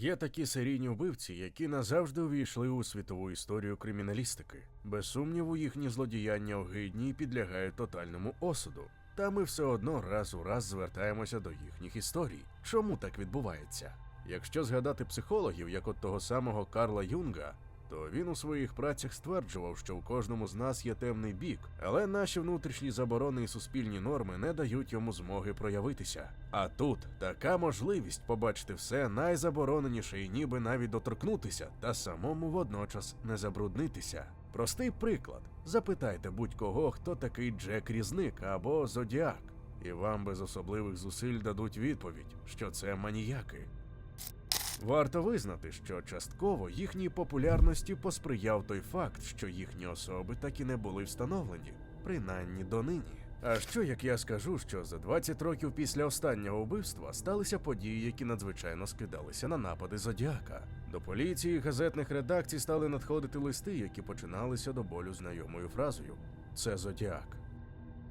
Є такі серійні вбивці, які назавжди увійшли у світову історію криміналістики. Без сумніву, їхні злодіяння огидні і підлягають тотальному осуду. Та ми все одно раз у раз звертаємося до їхніх історій. Чому так відбувається? Якщо згадати психологів, як от того самого Карла Юнга, то він у своїх працях стверджував, що у кожному з нас є темний бік, але наші внутрішні заборони і суспільні норми не дають йому змоги проявитися. А тут така можливість побачити все найзабороненіше і ніби навіть доторкнутися, та самому водночас не забруднитися. Простий приклад: запитайте будь-кого, хто такий Джек Різник або Зодіак, і вам без особливих зусиль дадуть відповідь, що це маніяки. Варто визнати, що частково їхній популярності посприяв той факт, що їхні особи так і не були встановлені, принаймні донині. А що як я скажу, що за 20 років після останнього вбивства сталися події, які надзвичайно скидалися на напади Зодіака? До поліції газетних редакцій стали надходити листи, які починалися до болю знайомою фразою Це Зодіак.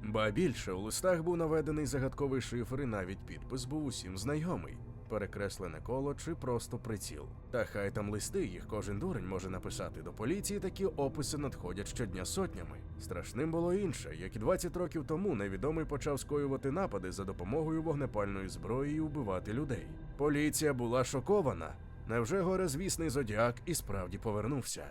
Ба більше у листах був наведений загадковий шифр, і навіть підпис був усім знайомий. Перекреслене коло чи просто приціл. Та хай там листи, їх кожен дурень може написати до поліції. Такі описи надходять щодня сотнями. Страшним було інше, як і 20 років тому невідомий почав скоювати напади за допомогою вогнепальної зброї і вбивати людей. Поліція була шокована. Невже горизвісний зодіак і справді повернувся?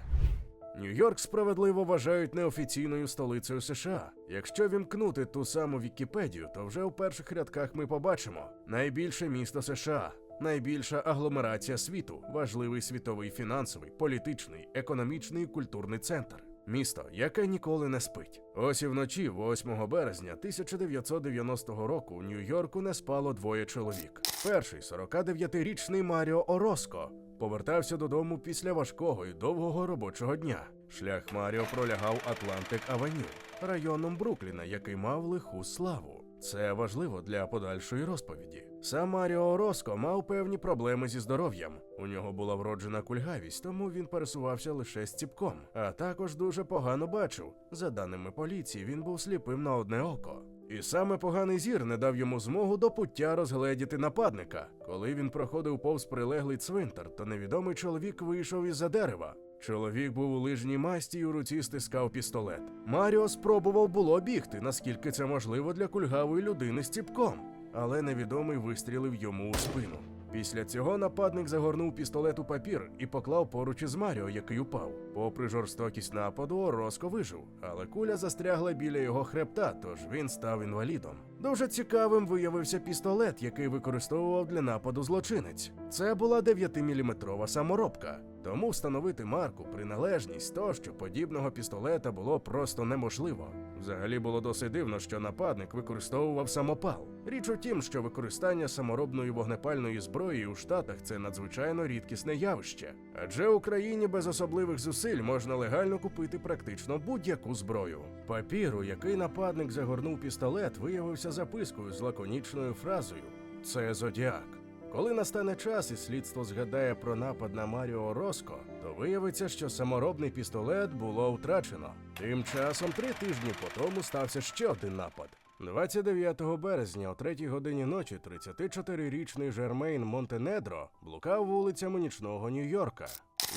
Нью-Йорк справедливо вважають неофіційною столицею США. Якщо вімкнути ту саму Вікіпедію, то вже у перших рядках ми побачимо найбільше місто США, найбільша агломерація світу, важливий світовий фінансовий, політичний, економічний і культурний центр. Місто, яке ніколи не спить. Ось і вночі, 8 березня 1990 року, у Нью-Йорку не спало двоє чоловік. Перший 49-річний Маріо Ороско повертався додому після важкого і довгого робочого дня. Шлях Маріо пролягав Атлантик Авеню, районом Брукліна, який мав лиху славу. Це важливо для подальшої розповіді. Сам Маріо Ороско мав певні проблеми зі здоров'ям. У нього була вроджена кульгавість, тому він пересувався лише з ціпком, а також дуже погано бачив. За даними поліції, він був сліпим на одне око. І саме поганий зір не дав йому змогу до пуття розгледіти нападника. Коли він проходив повз прилеглий цвинтар, то невідомий чоловік вийшов із-за дерева. Чоловік був у лижній масті і у руці стискав пістолет. Маріо спробував було бігти, наскільки це можливо для кульгавої людини з ціпком, але невідомий вистрілив йому у спину. Після цього нападник загорнув пістолет у папір і поклав поруч із Маріо, який упав. Попри жорстокість нападу, Ороско вижив, але куля застрягла біля його хребта, тож він став інвалідом. Дуже цікавим виявився пістолет, який використовував для нападу злочинець. Це була 9-мм саморобка. Тому встановити марку, приналежність тощо подібного пістолета було просто неможливо. Взагалі було досить дивно, що нападник використовував самопал. Річ у тім, що використання саморобної вогнепальної зброї у Штатах це надзвичайно рідкісне явище, адже Україні без особливих зусиль можна легально купити практично будь-яку зброю. Папіру, який нападник загорнув пістолет, виявився запискою з лаконічною фразою Це Зодіак. Коли настане час і слідство згадає про напад на Маріо Роско, то виявиться, що саморобний пістолет було втрачено. Тим часом, три тижні по тому стався ще один напад. 29 березня о 3 годині ночі 34-річний Жермейн Монтенедро блукав вулицями нічного Нью-Йорка.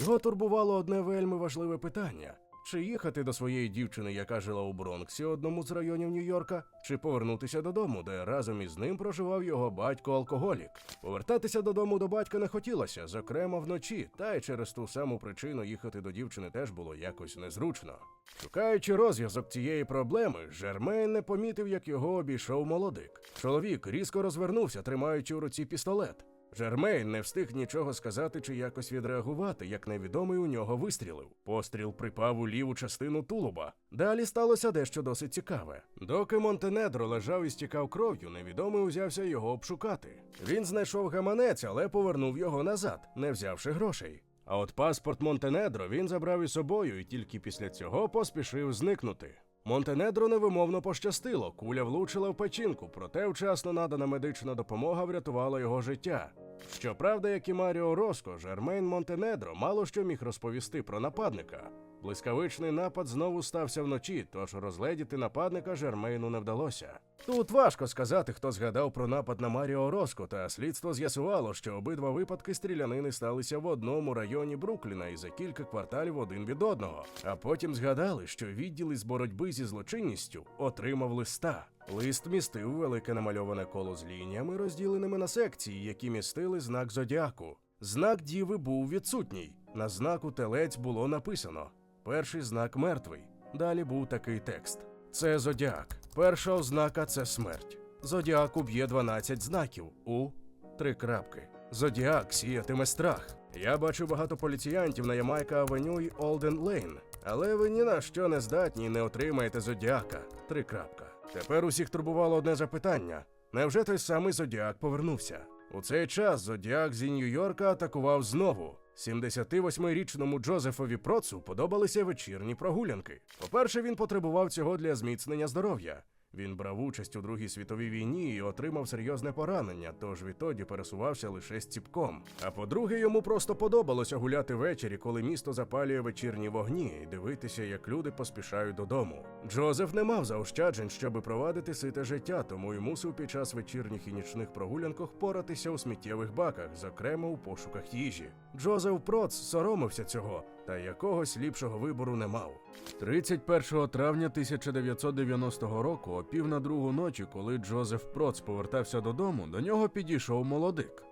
Його турбувало одне вельми важливе питання: чи їхати до своєї дівчини, яка жила у Бронксі, одному з районів Нью-Йорка, чи повернутися додому, де разом із ним проживав його батько-алкоголік. Повертатися додому до батька не хотілося, зокрема вночі, та й через ту саму причину їхати до дівчини теж було якось незручно. Шукаючи розв'язок цієї проблеми, Жермейн не помітив, як його обійшов молодик. Чоловік різко розвернувся, тримаючи у руці пістолет. Жермейн не встиг нічого сказати чи якось відреагувати, як невідомий у нього вистрілив. Постріл припав у ліву частину тулуба. Далі сталося дещо досить цікаве. Доки Монтенедро лежав і стікав кров'ю, невідомий узявся його обшукати. Він знайшов гаманець, але повернув його назад, не взявши грошей. А от паспорт Монтенедро він забрав із собою і тільки після цього поспішив зникнути. Монтенедро невимовно пощастило, куля влучила в печінку, проте вчасно надана медична допомога врятувала його життя. Щоправда, як і Маріо Роско, Жермейн Монтенедро мало що міг розповісти про нападника. Блискавичний напад знову стався вночі, тож розгледіти нападника Жермейну не вдалося. Тут важко сказати, хто згадав про напад на Маріо Роско, та слідство з'ясувало, що обидва випадки стрілянини сталися в одному районі Брукліна і за кілька кварталів один від одного. А потім згадали, що відділ із боротьби зі злочинністю отримав листа. Лист містив велике намальоване коло з лініями, розділеними на секції, які містили знак зодіаку. Знак діви був відсутній. На знаку телець було написано: перший знак мертвий. Далі був такий текст: це зодіак. Перша ознака це смерть. Зодіак уб'є 12 знаків у три крапки. Зодіак сіятиме страх. Я бачу багато поліціянтів на Ямайка Авеню і Олден Лейн, але ви ні на що не здатні і не отримаєте зодіака. Три крапка. Тепер усіх турбувало одне запитання: невже той самий зодіак повернувся? У цей час зодіак зі Нью-Йорка атакував знову. 78-річному Джозефові Процу подобалися вечірні прогулянки. По-перше, він потребував цього для зміцнення здоров'я. Він брав участь у Другій світовій війні і отримав серйозне поранення, тож відтоді пересувався лише з ціпком. А по-друге, йому просто подобалося гуляти ввечері, коли місто запалює вечірні вогні, і дивитися, як люди поспішають додому. Джозеф не мав заощаджень, щоби провадити сите життя, тому й мусив під час вечірніх і нічних прогулянок поратися у сміттєвих баках, зокрема у пошуках їжі. Джозеф Проц соромився цього, та якогось ліпшого вибору не мав. 31 травня 1990 року, о пів на другу ночі, коли Джозеф Проц повертався додому, до нього підійшов молодик.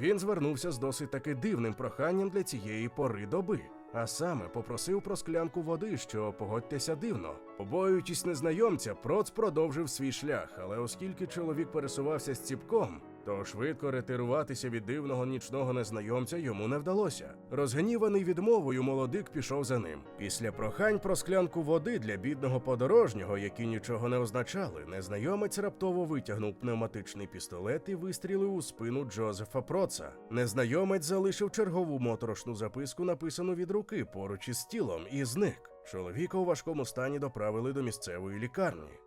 Він звернувся з досить таки дивним проханням для цієї пори доби. А саме попросив про склянку води, що погодьтеся дивно. Побоюючись незнайомця, Проц продовжив свій шлях, але оскільки чоловік пересувався з ціпком, то швидко ретируватися від дивного нічного незнайомця йому не вдалося. Розгніваний відмовою, молодик пішов за ним. Після прохань про склянку води для бідного подорожнього, які нічого не означали, незнайомець раптово витягнув пневматичний пістолет і вистрілив у спину Джозефа Проца. Незнайомець залишив чергову моторошну записку, написану від руки поруч із тілом, і зник. Чоловіка у важкому стані доправили до місцевої лікарні.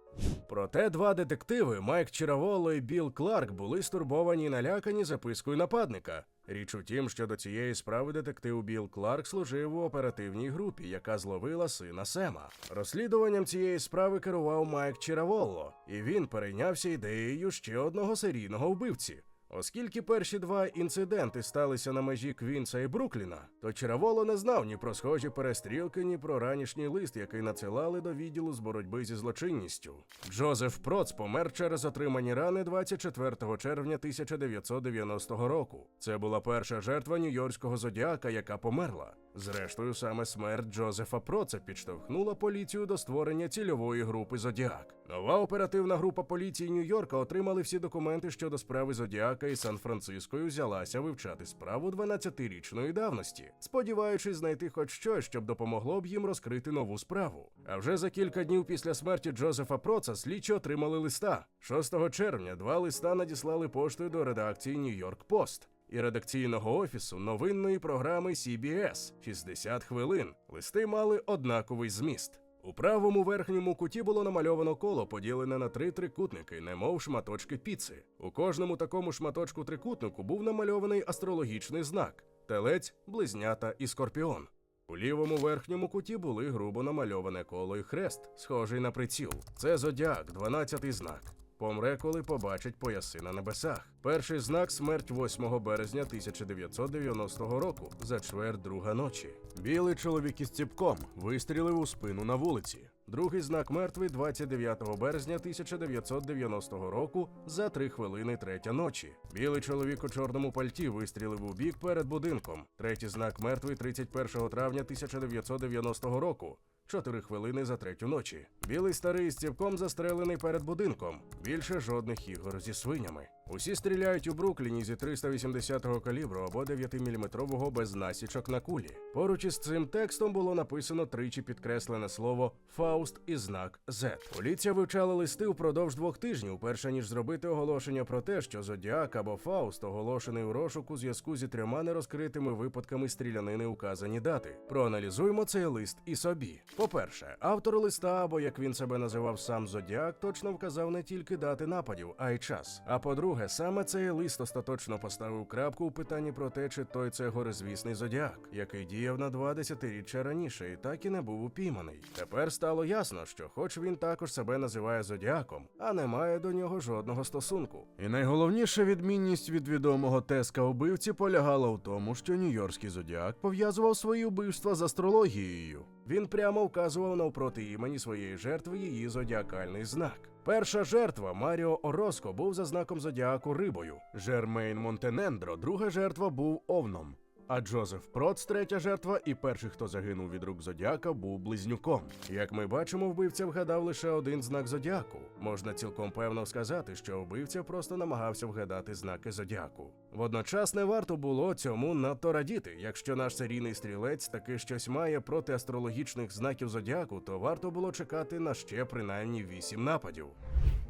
Проте два детективи Майк Чіраволо і Білл Кларк були стурбовані і налякані запискою нападника. Річ у тім, що до цієї справи детектив Білл Кларк служив у оперативній групі, яка зловила сина Сема. Розслідуванням цієї справи керував Майк Чіраволло, і він перейнявся ідеєю ще одного серійного вбивці. Оскільки перші два інциденти сталися на межі Квінса і Брукліна, то Череволо не знав ні про схожі перестрілки, ні про ранішній лист, який надсилали до відділу з боротьби зі злочинністю. Джозеф Проц помер через отримані рани 24 червня 1990 року. Це була перша жертва нью-йоркського зодіака, яка померла. Зрештою, саме смерть Джозефа Проца підштовхнула поліцію до створення цільової групи Зодіак. Нова оперативна група поліції Нью-Йорка отримали всі документи щодо справи Зодіака і Сан-Франциско і взялася вивчати справу 12-річної давності, сподіваючись знайти хоч щось, щоб допомогло б їм розкрити нову справу. А вже за кілька днів після смерті Джозефа Проца слідчі отримали листа. 6 червня два листа надіслали поштою до редакції Нью-Йорк Пост і редакційного офісу новинної програми CBS 60 хвилин. Листи мали однаковий зміст. У правому верхньому куті було намальовано коло, поділене на три трикутники, немов шматочки піци. У кожному такому шматочку трикутнику був намальований астрологічний знак: телець, близнята і скорпіон. У лівому верхньому куті були грубо намальоване коло і хрест, схожий на приціл. Це зодіак, 12-й знак. Помре, коли побачить пояси на небесах. Перший знак смерть 8 березня 1990 року за чверть друга ночі. Білий чоловік із ціпком вистрілив у спину на вулиці. Другий знак мертвий 29 березня 1990 року за 3 хвилини третя ночі. Білий чоловік у чорному пальті вистрілив у бік перед будинком. Третій знак мертвий 31 травня 1990 року. Чотири хвилини за третю ночі. Білий старий з цівком застрелений перед будинком. Більше жодних ігор зі свинями. Усі стріляють у Брукліні зі 380-го калібру або 9-мм без насічок на кулі. Поруч із цим текстом було написано тричі підкреслене слово Фауст і знак Z. Поліція вивчала листи впродовж двох тижнів, перше ніж зробити оголошення про те, що Зодіак або Фауст оголошений у розшук у зв'язку зі трьома нерозкритими випадками стрілянини указані дати. Проаналізуємо цей лист і собі. По-перше, автор листа, або як він себе називав сам Зодіак, точно вказав не тільки дати нападів, а й час. А по-друге, саме цей лист остаточно поставив крапку у питанні про те, чи той це горизвісний зодіак, який діяв на два десятиріччя раніше і так і не був упійманий. Тепер стало ясно, що, хоч він також себе називає зодіаком, а не має до нього жодного стосунку. І найголовніша відмінність від відомого теска убивці полягала в тому, що нью-йоркський зодіак пов'язував свої вбивства з астрологією. Він прямо вказував навпроти імені своєї жертви її зодіакальний знак. Перша жертва Маріо Ороско був за знаком зодіаку рибою. Жермейн Монтенендро, друга жертва був овном. А Джозеф Проц, третя жертва, і перший, хто загинув від рук зодіака, був близнюком. Як ми бачимо, вбивця вгадав лише один знак зодіаку. Можна цілком певно сказати, що вбивця просто намагався вгадати знаки зодіаку. Водночас не варто було цьому надто радіти. Якщо наш серійний стрілець таки щось має проти астрологічних знаків зодіаку, то варто було чекати на ще принаймні вісім нападів.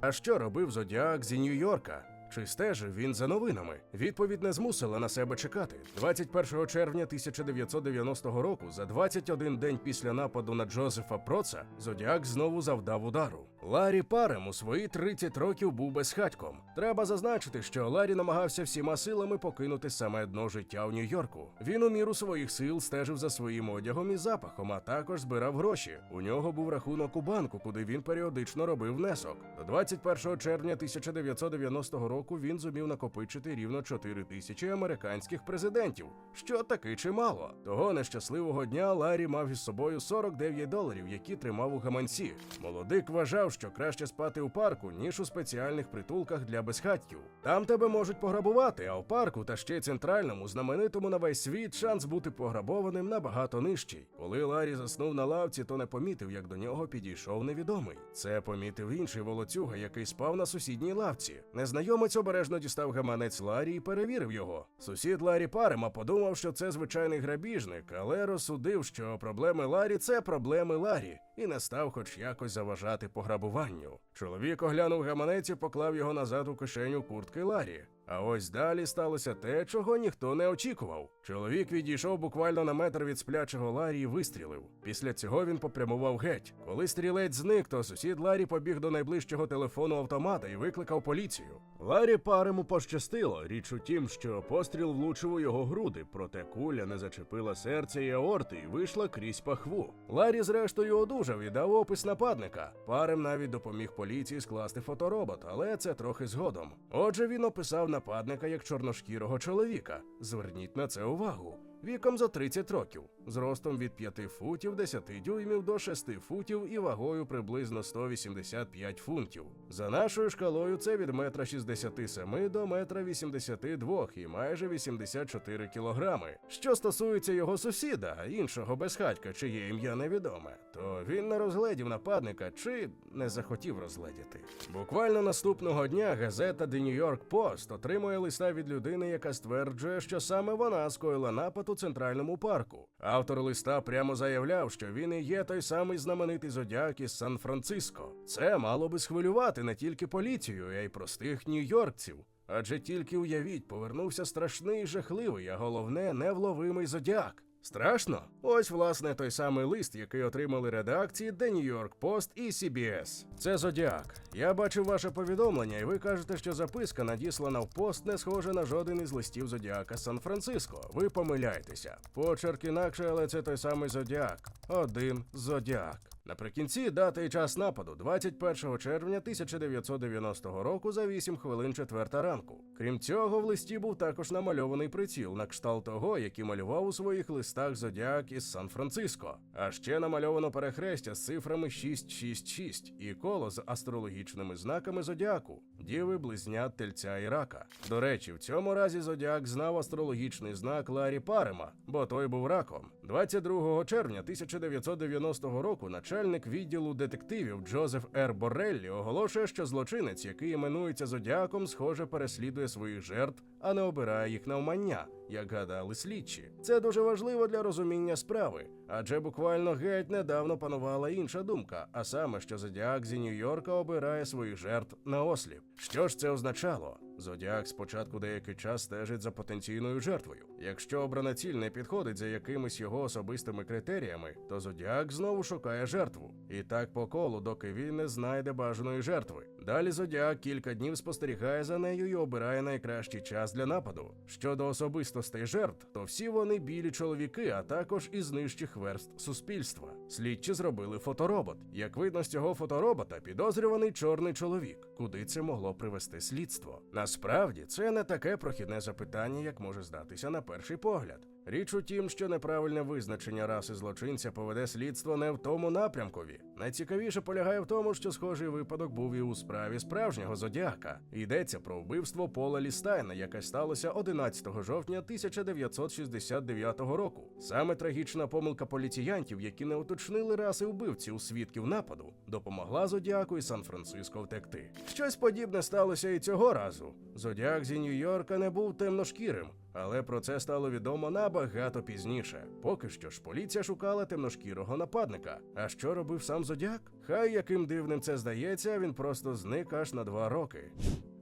А що робив Зодіак зі Нью-Йорка? Чи стежив він за новинами? Відповідь не змусила на себе чекати. 21 червня 1990 року, за 21 день після нападу на Джозефа Проца, Зодіак знову завдав удару. Ларі Парем у свої 30 років був безхатьком. Треба зазначити, що Ларі намагався всіма силами покинути саме дно життя у Нью-Йорку. Він у міру своїх сил стежив за своїм одягом і запахом, а також збирав гроші. У нього був рахунок у банку, куди він періодично робив внесок. До 21 червня 1990 року він зумів накопичити рівно 4 тисячі американських президентів, що таки чимало. Того нещасливого дня Ларі мав із собою 49 доларів, які тримав у гаманці. Молодик вважав, що краще спати у парку, ніж у спеціальних притулках для безхатьків. Там тебе можуть пограбувати, а в парку та ще й центральному, знаменитому на весь світ, шанс бути пограбованим набагато нижчий. Коли Ларі заснув на лавці, то не помітив, як до нього підійшов невідомий. Це помітив інший волоцюга, який спав на сусідній лавці. Незнайомець обережно дістав гаманець Ларі і перевірив його. Сусід Ларі Парема подумав, що це звичайний грабіжник, але розсудив, що проблеми Ларі це проблеми Ларі, і не став хоч якось заважати пограбуванню. Чоловік оглянув гаманець і поклав його назад у кишеню куртки Ларі. А ось далі сталося те, чого ніхто не очікував. Чоловік відійшов буквально на метр від сплячого Ларі і вистрілив. Після цього він попрямував геть. Коли стрілець зник, то сусід Ларі побіг до найближчого телефону автомата і викликав поліцію. Ларі парему пощастило. Річ у тім, що постріл влучив у його груди, проте куля не зачепила серце і аорти і вийшла крізь пахву. Ларі, зрештою, одужав і дав опис нападника. Парем навіть допоміг поліції скласти фоторобот, але це трохи згодом. Отже, він описав нападника як чорношкірого чоловіка. Зверніть на це увагу. Віком за 30 років, зростом від 5 футів 10 дюймів до 6 футів і вагою приблизно 185 фунтів. За нашою шкалою це від метра 67 до метра 82 і майже 84 кілограми. Що стосується його сусіда, іншого безхатька, чиє ім'я невідоме, то він не розгледів нападника чи не захотів розгледіти. Буквально наступного дня газета The New York Post отримує листа від людини, яка стверджує, що саме вона скоїла напад у центральному парку. Автор листа прямо заявляв, що він і є той самий знаменитий зодіак із Сан-Франциско. Це мало би схвилювати не тільки поліцію, а й простих нью-йоркців. Адже тільки уявіть, повернувся страшний жахливий, а головне невловимий зодіак. Страшно? Ось власне той самий лист, який отримали редакції The New York Post і CBS. Це Зодіак. Я бачив ваше повідомлення, і ви кажете, що записка, надіслана в пост, не схожа на жоден із листів Зодіака Сан-Франциско. Ви помиляєтеся. Почерк інакше, але це той самий Зодіак. Один Зодіак. Наприкінці дата і час нападу 21 червня 1990 року за 8 хвилин 4 ранку. Крім цього, в листі був також намальований приціл на кшталт того, який малював у своїх листах Зодіак із Сан-Франциско. А ще намальовано перехрестя з цифрами 666 і коло з астрологічними знаками Зодіаку, діви, близнят, тельця і рака. До речі, в цьому разі Зодіак знав астрологічний знак Ларі Парема, бо той був раком. 22 червня 1990 року начальник відділу детективів Джозеф Р. Бореллі оголошує, що злочинець, який іменується Зодіаком, схоже переслідує своїх жертв а не обирає їх навмання, як гадали слідчі. Це дуже важливо для розуміння справи, адже буквально геть недавно панувала інша думка, а саме, що Зодіак зі Нью-Йорка обирає своїх жертв на осліп. Що ж це означало? Зодіак спочатку деякий час стежить за потенційною жертвою. Якщо обрана ціль не підходить за якимись його особистими критеріями, то Зодіак знову шукає жертву. І так по колу, доки він не знайде бажаної жертви. Далі Зодіак кілька днів спостерігає за нею і обирає найкращий час для нападу. Щодо особистостей жертв, то всі вони білі чоловіки, а також із нижчих верст суспільства. Слідчі зробили фоторобот. Як видно з цього фоторобота, підозрюваний чорний чоловік. Куди це могло привести слідство? Насправді це не таке прохідне запитання, як може здатися на перший погляд. Річ у тім, що неправильне визначення раси злочинця поведе слідство не в тому напрямкові. Найцікавіше полягає в тому, що схожий випадок був і у справі справжнього зодіака. Йдеться про вбивство Пола Лістайна, яке сталося 11 жовтня 1969 року. Саме трагічна помилка поліціянтів, які не уточнили раси вбивці у свідків нападу, допомогла зодіаку і Сан-Франциско втекти. Щось подібне сталося і цього разу. Зодіак зі Нью-Йорка не був темношкірим. Але про це стало відомо набагато пізніше. Поки що ж поліція шукала темношкірого нападника. А що робив сам Зодіак? Хай яким дивним це здається, він просто зник аж на два роки.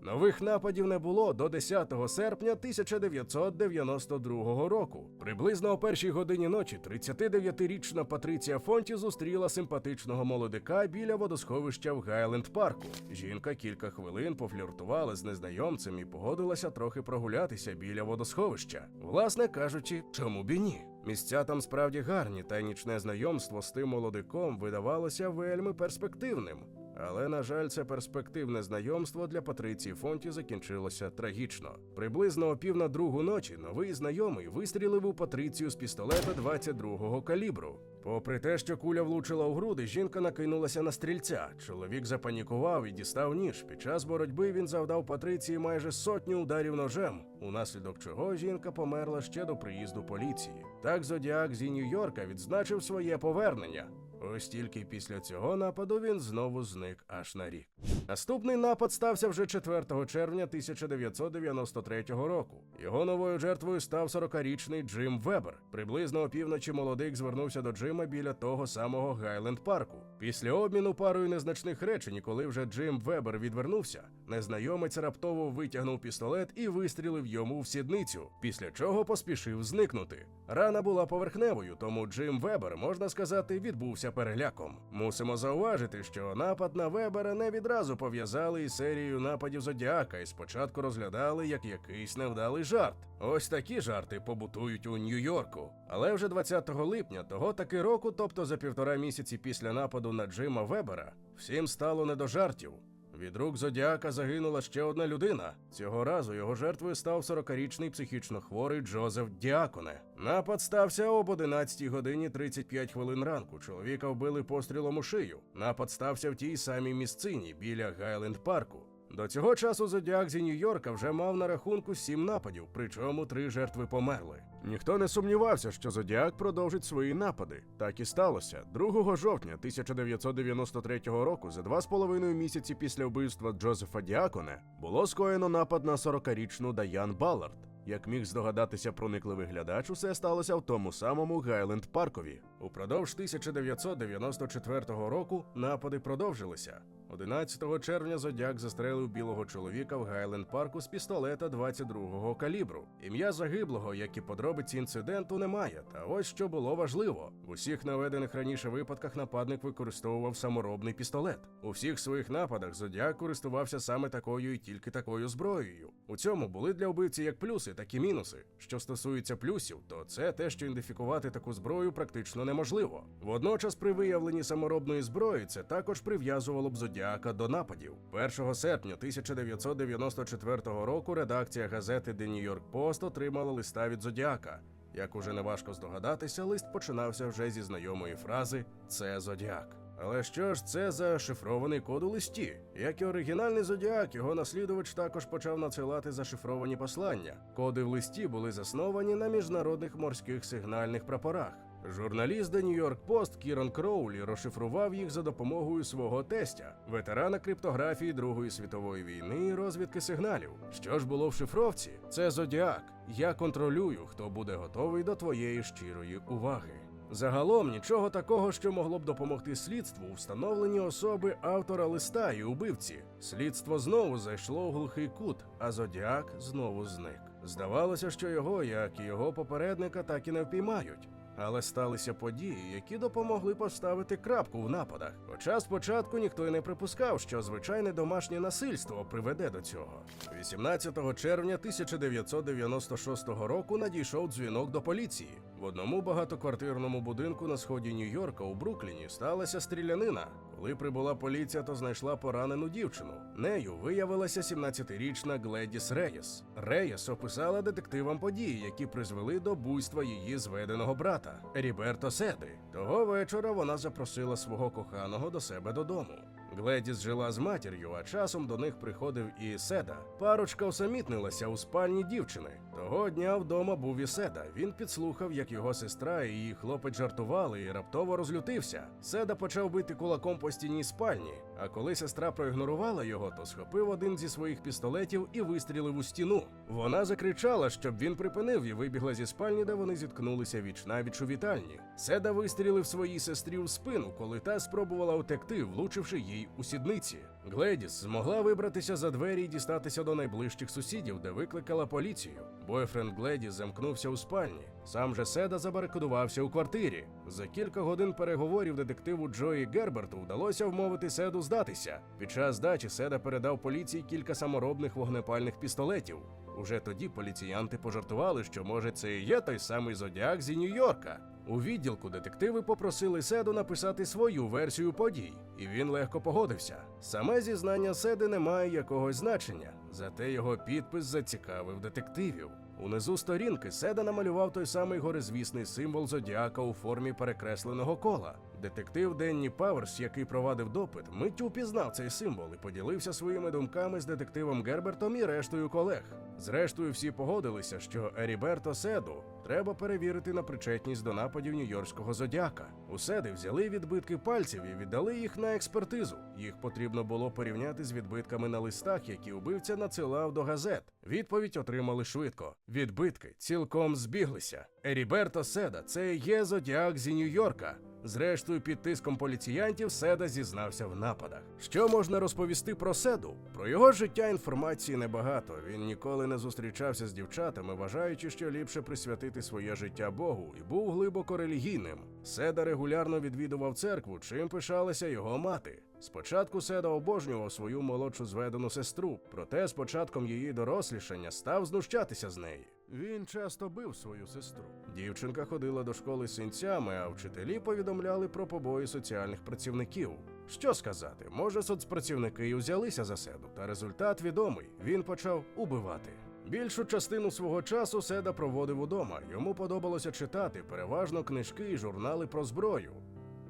Нових нападів не було до 10 серпня 1992 року. Приблизно о першій годині ночі 39-річна Патриція Фонті зустріла симпатичного молодика біля водосховища в Гайленд парку. Жінка кілька хвилин пофліртувала з незнайомцем і погодилася трохи прогулятися біля водосховища. Власне кажучи, чому б і ні? Місця там справді гарні, та й нічне знайомство з тим молодиком видавалося вельми перспективним. Але, на жаль, це перспективне знайомство для Патриції Фонті закінчилося трагічно. Приблизно о пів на другу ночі новий знайомий вистрілив у Патрицію з пістолета 22-го калібру. Попри те, що куля влучила у груди, жінка накинулася на стрільця. Чоловік запанікував і дістав ніж. Під час боротьби він завдав Патриції майже сотню ударів ножем, унаслідок чого жінка померла ще до приїзду поліції. Так Зодіак зі Нью-Йорка відзначив своє повернення. Ось тільки після цього нападу він знову зник аж на рік. Наступний напад стався вже 4 червня 1993 року. Його новою жертвою став 40-річний Джим Вебер. Приблизно опівночі молодик звернувся до Джима біля того самого Гайленд парку. Після обміну парою незначних речень, коли вже Джим Вебер відвернувся, незнайомець раптово витягнув пістолет і вистрілив йому в сідницю, після чого поспішив зникнути. Рана була поверхневою, тому Джим Вебер, можна сказати, відбувся переляком. Мусимо зауважити, що напад на Вебера не відразу пов'язали із серією нападів Зодіака і спочатку розглядали як якийсь невдалий жарт. Ось такі жарти побутують у Нью-Йорку. Але вже 20 липня того таки року, тобто за півтора місяці після нападу на Джима Вебера, всім стало не до жартів. Від рук Зодіака загинула ще одна людина. Цього разу його жертвою став 40-річний психічно хворий Джозеф Діаконе. Напад стався об 11 годині 35 хвилин ранку. Чоловіка вбили пострілом у шию. Напад стався в тій самій місцині біля Гайленд парку. До цього часу Зодіак зі Нью-Йорка вже мав на рахунку сім нападів, причому три жертви померли. Ніхто не сумнівався, що Зодіак продовжить свої напади. Так і сталося. 2 жовтня 1993 року, за два з половиною місяці після вбивства Джозефа Діаконе, було скоєно напад на 40-річну Даян Баллард. Як міг здогадатися проникливий глядач, усе сталося в тому самому Гайленд Паркові. Упродовж 1994 року напади продовжилися. 11 червня Зодяк застрелив білого чоловіка в Гайленд парку з пістолета 22-го калібру. Ім'я загиблого, як і подробиці інциденту, немає. Та ось що було важливо: в усіх наведених раніше випадках нападник використовував саморобний пістолет. У всіх своїх нападах Зодяк користувався саме такою і тільки такою зброєю. У цьому були для вбивці як плюси, так і мінуси. Що стосується плюсів, то це те, що ідентифікувати таку зброю практично неможливо. Водночас, при виявленні саморобної зброї, це також прив'язувало б Зодіака до нападів. 1 серпня 1994 року редакція газети The New York Post отримала листа від Зодіака. Як уже неважко здогадатися, лист починався вже зі знайомої фрази Це Зодіак. Але що ж це за шифрований код у листі? Як і оригінальний зодіак, його наслідувач також почав надсилати зашифровані послання. Коди в листі були засновані на міжнародних морських сигнальних прапорах. Журналіст The New York Post Кіран Кроулі розшифрував їх за допомогою свого тестя, ветерана криптографії Другої світової війни і розвідки сигналів. Що ж було в шифровці? Це зодіак. Я контролюю, хто буде готовий до твоєї щирої уваги. Загалом нічого такого, що могло б допомогти слідству у встановленні особи автора листа і убивці. Слідство знову зайшло у глухий кут, а зодіак знову зник. Здавалося, що його, як і його попередника, так і не впіймають. Але сталися події, які допомогли поставити крапку в нападах. Хоча спочатку ніхто й не припускав, що звичайне домашнє насильство приведе до цього. 18 червня 1996 року надійшов дзвінок до поліції. В одному багатоквартирному будинку на сході Нью-Йорка у Брукліні сталася стрілянина. Коли прибула поліція, то знайшла поранену дівчину. Нею виявилася 17-річна Гледіс Реєс. Реєс описала детективам події, які призвели до буйства її зведеного брата Еріберто Седи. Того вечора вона запросила свого коханого до себе додому. Гледіс жила з матір'ю, а часом до них приходив і Седа. Парочка усамітнилася у спальні дівчини. Того дня вдома був і Седа. Він підслухав, як його сестра і її хлопець жартували і раптово розлютився. Седа почав бити кулаком по стіні спальні. А коли сестра проігнорувала його, то схопив один зі своїх пістолетів і вистрілив у стіну. Вона закричала, щоб він припинив і вибігла зі спальні, де вони зіткнулися віч навіч у вітальні. Седа вистрілив своїй сестрі в спину, коли та спробувала утекти, влучивши їй у сідниці. Гледіс змогла вибратися за двері і дістатися до найближчих сусідів, де викликала поліцію. Бойфренд Гледіс замкнувся у спальні. Сам же Седа забарикадувався у квартирі. За кілька годин переговорів детективу Джої Герберту вдалося вмовити Седу здатися. Під час здачі Седа передав поліції кілька саморобних вогнепальних пістолетів. Уже тоді поліціянти пожартували, що може це і є той самий зодіак зі Нью-Йорка. У відділку детективи попросили Седу написати свою версію подій, і він легко погодився. Саме зізнання Седи не має якогось значення, зате його підпис зацікавив детективів. Унизу сторінки Седа намалював той самий горизвісний символ зодіака у формі перекресленого кола. Детектив Денні Паверс, який провадив допит, миттю впізнав цей символ і поділився своїми думками з детективом Гербертом і рештою колег. Зрештою, всі погодилися, що Еріберто Седу треба перевірити на причетність до нападів нью-йоркського зодіака. У Седи взяли відбитки пальців і віддали їх на експертизу. Їх потрібно було порівняти з відбитками на листах, які убивця надсилав до газет. Відповідь отримали швидко. Відбитки цілком збіглися. Еріберто Седа це є зодіак зі Нью-Йорка. Зрештою, під тиском поліціянтів Седа зізнався в нападах. Що можна розповісти про Седу? Про його життя інформації небагато. Він ніколи не зустрічався з дівчатами, вважаючи, що ліпше присвятити своє життя Богу, і був глибоко релігійним. Седа регулярно відвідував церкву, чим пишалася його мати. Спочатку Седа обожнював свою молодшу зведену сестру, проте з початком її дорослішання став знущатися з неї. Він часто бив свою сестру. Дівчинка ходила до школи синцями, а вчителі повідомляли про побої соціальних працівників. Що сказати, може, соцпрацівники й узялися за седу, та результат відомий. Він почав убивати. Більшу частину свого часу Седа проводив удома. Йому подобалося читати переважно книжки і журнали про зброю.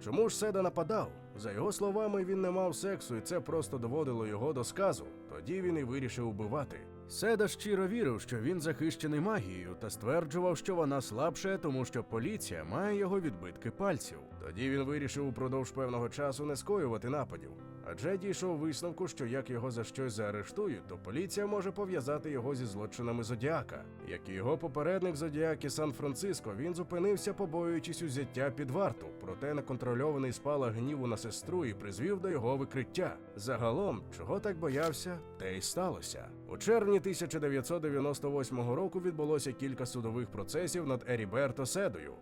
Чому ж Седа нападав? За його словами, він не мав сексу, і це просто доводило його до сказу. Тоді він і вирішив убивати. Седа щиро вірив, що він захищений магією, та стверджував, що вона слабша, тому що поліція має його відбитки пальців. Тоді він вирішив упродовж певного часу не скоювати нападів. Адже дійшов висновку, що як його за щось заарештують, то поліція може пов'язати його зі злочинами Зодіака. Як і його попередник Зодіакі Сан-Франциско, він зупинився, побоюючись узяття під варту, проте неконтрольований спалах гніву на сестру і призвів до його викриття. Загалом, чого так боявся, те й сталося. У червні 1998 року відбулося кілька судових процесів над Еріберто Седою.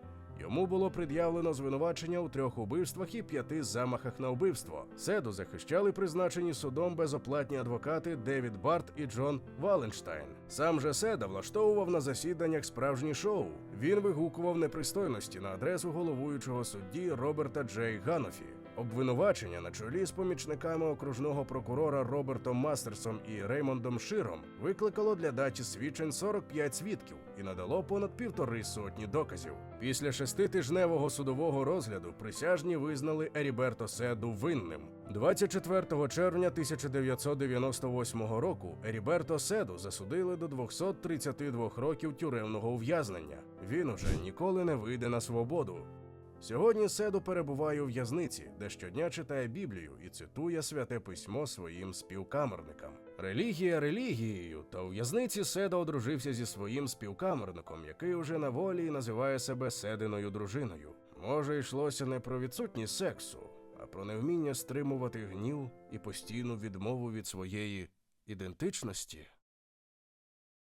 Йому було пред'явлено звинувачення у трьох убивствах і п'яти замахах на вбивство. Седу захищали призначені судом безоплатні адвокати Девід Барт і Джон Валенштайн. Сам же Седа влаштовував на засіданнях справжні шоу. Він вигукував непристойності на адресу головуючого судді Роберта Джей Ганофі. Обвинувачення на чолі з помічниками окружного прокурора Робертом Мастерсом і Реймондом Широм викликало для дачі свідчень 45 свідків і надало понад півтори сотні доказів. Після шеститижневого судового розгляду присяжні визнали Еріберто Седу винним. 24 червня 1998 року Еріберто Седу засудили до 232 років тюремного ув'язнення. Він уже ніколи не вийде на свободу. Сьогодні Седу перебуває у в'язниці, де щодня читає Біблію і цитує святе письмо своїм співкамерникам. Релігія релігією, та у в'язниці Седа одружився зі своїм співкамерником, який уже на волі і називає себе Сединою дружиною. Може, йшлося не про відсутність сексу, а про невміння стримувати гнів і постійну відмову від своєї ідентичності.